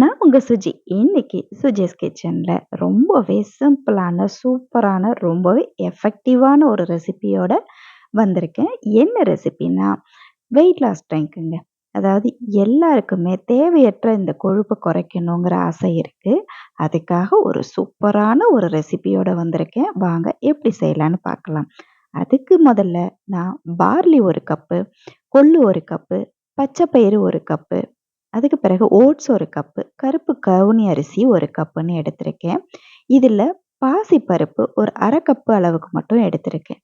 நான் உங்க சுஜி. இன்னைக்கு சுஜிஸ் கிச்சன்ல ரொம்பவே சிம்பிளான, சூப்பரான, ரொம்பவே எஃபெக்டிவான ஒரு ரெசிபியோட வந்திருக்கேன். என்ன ரெசிபினா வெயிட் லாஸ் ட்ரிங்க்குங்க. அதாவது எல்லாருக்குமே தேவையற்ற இந்த கொழுப்பை குறைக்கணுங்கிற ஆசை இருக்கு. அதுக்காக ஒரு சூப்பரான ஒரு ரெசிபியோட வந்திருக்கேன். வாங்க எப்படி செய்யலான்னு பார்க்கலாம். அதுக்கு முதல்ல நான் பார்லி ஒரு கப்பு, கொள்ளு ஒரு கப்பு, பச்சை பயிறு 1 கப்பு அதுக்கு பிறகு ஓட்ஸ் ஒரு கப்பு கருப்பு கவுனி அரிசி ஒரு கப்புன்னு எடுத்திருக்கேன். இதில் பாசிப்பருப்பு ஒரு அரை கப்பு அளவுக்கு மட்டும் எடுத்திருக்கேன்.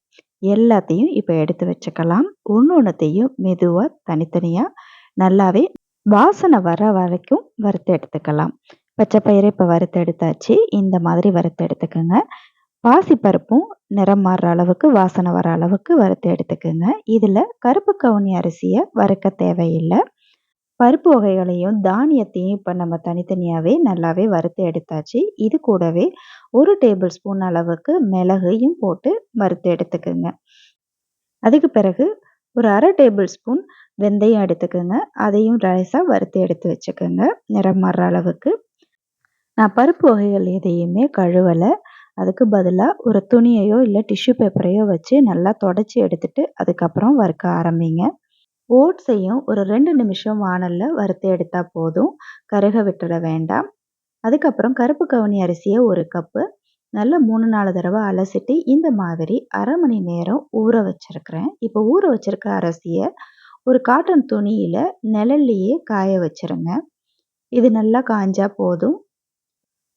எல்லாத்தையும் இப்போ எடுத்து வச்சுக்கலாம். ஒன்று ஒன்றுத்தையும் மெதுவாக தனித்தனியாக நல்லாவே வாசனை வர வரைக்கும் வறுத்து எடுத்துக்கலாம். பச்சை பயிரை இப்போ வறுத்து எடுத்தாச்சு. இந்த மாதிரி வறுத்து எடுத்துக்கோங்க. பாசிப்பருப்பும் நிறம் மாறுற அளவுக்கு வாசனை வர அளவுக்கு வறுத்து எடுத்துக்கோங்க. இதில் கருப்பு கவுனி அரிசியை வறுக்க தேவையில்லை. பருப்பு வகைகளையும் தானியத்தையும் இப்போ நம்ம தனித்தனியாகவே நல்லாவே வறுத்து எடுத்தாச்சு. இது கூடவே ஒரு டேபிள் ஸ்பூன் அளவுக்கு மிளகையும் போட்டு வறுத்து எடுத்துக்கோங்க. அதுக்கு பிறகு ஒரு அரை டேபிள் ஸ்பூன் வெந்தயம் எடுத்துக்கோங்க. அதையும் ரைஸாக வறுத்து எடுத்து வச்சுக்கோங்க. நிறம் மாறுற அளவுக்கு. நான் பருப்பு வகைகள் எதையுமே கழுவலை. அதுக்கு பதிலாக ஒரு துணியையோ இல்லை டிஷ்யூ பேப்பரையோ வச்சு நல்லா தொடச்சி எடுத்துட்டு அதுக்கப்புறம் வறுக்க ஆரம்பிங்க. ஓட்ஸையும் ஒரு ரெண்டு நிமிஷம் வானலில் வறுத்து எடுத்தால் போதும். கருக விட்டுட வேண்டாம். அதுக்கப்புறம் கருப்பு கவுனி அரிசியை ஒரு கப்பு நல்லா மூணு நாலு தடவை அலசிட்டு இந்த மாதிரி அரை மணி நேரம் ஊற வச்சுருக்கிறேன். இப்போ ஊற வச்சுருக்க அரிசியை ஒரு காட்டன் துணியில் நிழல்லையே காய வச்சுருங்க. இது நல்லா காஞ்சா போதும்.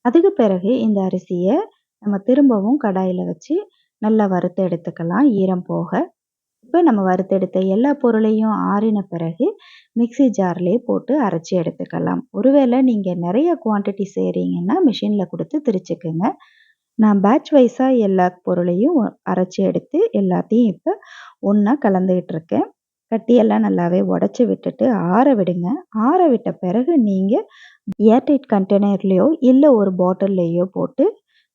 அதுக்கு பிறகு இந்த அரிசியை நம்ம திரும்பவும் கடாயில் வச்சு நல்லா வறுத்து எடுத்துக்கலாம். ஈரம் போக இப்போ நம்ம வறுத்தெடுத்த எல்லா பொருளையும் ஆறின பிறகு மிக்சி ஜார்லேயே போட்டு அரைச்சி எடுத்துக்கலாம். ஒருவேளை நீங்கள் நிறைய குவான்டிட்டி செய்கிறீங்கன்னா மிஷினில் கொடுத்து திரிச்சுக்குங்க. நான் பேட்ச் வைஸாக எல்லா பொருளையும் அரைச்சி எடுத்து எல்லாத்தையும் இப்போ ஒன்றா கலந்துக்கிட்டு இருக்கேன் கட்டியெல்லாம் நல்லாவே உடச்சி விட்டுட்டு ஆற விடுங்க. ஆற விட்ட பிறகு நீங்கள் ஏர்டைட் கண்டெய்னர்லேயோ இல்லை ஒரு பாட்டில்லையோ போட்டு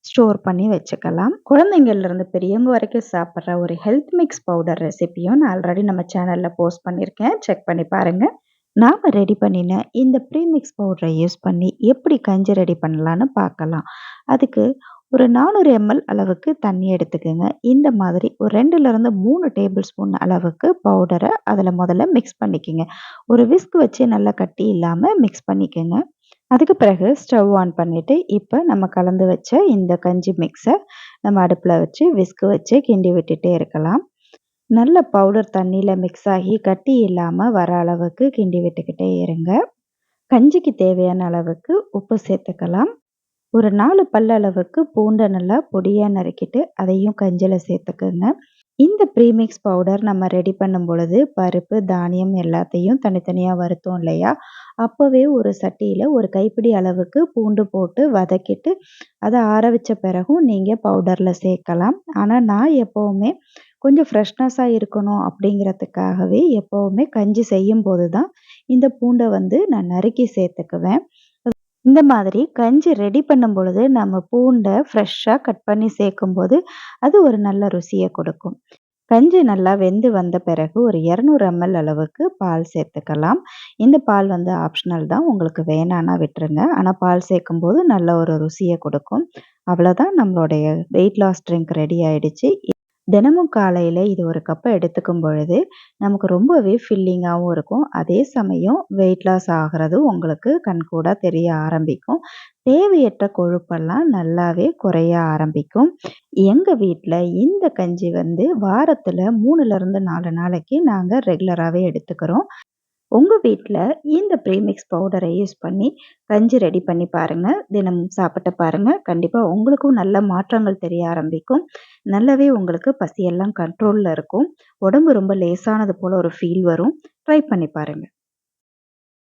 ஸ்டோர் பண்ணி வச்சுக்கலாம். குழந்தைங்கள்லேருந்து பெரியவங்க வரைக்கும் சாப்பிட்ற ஒரு ஹெல்த் மிக்ஸ் பவுடர் ரெசிப்பியும் நான் ஆல்ரெடி நம்ம சேனலில் போஸ்ட் பண்ணியிருக்கேன். செக் பண்ணி பாருங்கள் நாம் ரெடி பண்ணின இந்த ப்ரீமிக்ஸ் பவுடரை யூஸ் பண்ணி எப்படி கஞ்சி ரெடி பண்ணலான்னு பார்க்கலாம். அதுக்கு ஒரு நானூறு எம்எல் அளவுக்கு தண்ணி எடுத்துக்கோங்க. இந்த மாதிரி ஒரு ரெண்டுலேருந்து மூணு டேபிள் ஸ்பூன் அளவுக்கு பவுடரை அதில் முதல்ல மிக்ஸ் பண்ணிக்கோங்க. ஒரு விஸ்க் வச்சு நல்லா கட்டி இல்லாமல் மிக்ஸ் பண்ணிக்கோங்க. அதுக்கு பிறகு ஸ்டவ் ஆன் பண்ணிவிட்டு இப்போ நம்ம கலந்து வச்ச இந்த கஞ்சி மிக்ஸை நம்ம அடுப்பில் வச்சு விஸ்கு வச்சு கிண்டி விட்டுட்டே இருக்கலாம். நல்ல பவுடர் தண்ணியில் மிக்ஸ் ஆகி கட்டி இல்லாமல் வர அளவுக்கு கிண்டி விட்டுக்கிட்டே இருங்க. கஞ்சிக்கு தேவையான அளவுக்கு உப்பு சேர்த்துக்கலாம். ஒரு நாலு பல்ல அளவுக்கு பூண்டை நல்லா பொடியாக நறுக்கிட்டு அதையும் கஞ்சியில் சேர்த்துக்குங்க. இந்த ப்ரீமிக்ஸ் பவுடர் நம்ம ரெடி பண்ணும் பொழுது பருப்பு தானியம் எல்லாத்தையும் தனித்தனியாக வருத்தோம் இல்லையா? அப்போவே ஒரு சட்டியில் ஒரு கைப்பிடி அளவுக்கு பூண்டு போட்டு வதக்கிட்டு அதை ஆற வச்ச பிறகும் நீங்கள் பவுடரில் சேர்க்கலாம். ஆனால் நான் எப்போவுமே கொஞ்சம் ஃப்ரெஷ்னஸாக இருக்கணும் அப்படிங்கிறதுக்காகவே எப்போவுமே கஞ்சி செய்யும் போது தான் இந்த பூண்டை வந்து நான் நறுக்கி சேர்த்துக்குவேன். இந்த மாதிரி கஞ்சி ரெடி பண்ணும் பொழுது நம்ம பூண்டை ஃப்ரெஷ்ஷாக கட் பண்ணி சேர்க்கும்போது அது ஒரு நல்ல ருசியை கொடுக்கும். கஞ்சி நல்லா வெந்து வந்த பிறகு ஒரு இரநூறு எம்எல் அளவுக்கு பால் சேர்த்துக்கலாம். இந்த பால் வந்து ஆப்ஷனல் தான். உங்களுக்கு வேணான்னா விட்டுருங்க. ஆனால் பால் சேர்க்கும்போது நல்ல ஒரு ருசியை கொடுக்கும். அவ்வளோதான் நம்மளுடைய வெயிட் லாஸ் ட்ரிங்க் ரெடி ஆயிடுச்சு. தினமும் காலையில் இது ஒரு கப்பை எடுத்துக்கும் பொழுது நமக்கு ரொம்பவே ஃபில்லிங்காகவும் இருக்கும். அதே சமயம் வெயிட் லாஸ் ஆகிறதும் உங்களுக்கு கண்கூடாக தெரிய ஆரம்பிக்கும். தேவையற்ற கொழுப்பெல்லாம் நல்லாவே குறைய ஆரம்பிக்கும். எங்கள் வீட்டில் இந்த கஞ்சி வந்து வாரத்தில் மூணுலேருந்து நாலு நாளைக்கு நாங்கள் ரெகுலராகவே எடுத்துக்கிறோம். உங்கள் வீட்டில் இந்த ப்ரீமிக்ஸ் பவுடரை யூஸ் பண்ணி கஞ்சி ரெடி பண்ணி பாருங்கள் தினமும் சாப்பிட்டு பாருங்கள் கண்டிப்பாக உங்களுக்கும் நல்ல மாற்றங்கள் தெரிய ஆரம்பிக்கும். நல்லாவே உங்களுக்கு பசியெல்லாம் கண்ட்ரோலில் இருக்கும். உடம்பு ரொம்ப லேசானது போல் ஒரு ஃபீல் வரும். ட்ரை பண்ணி பாருங்கள்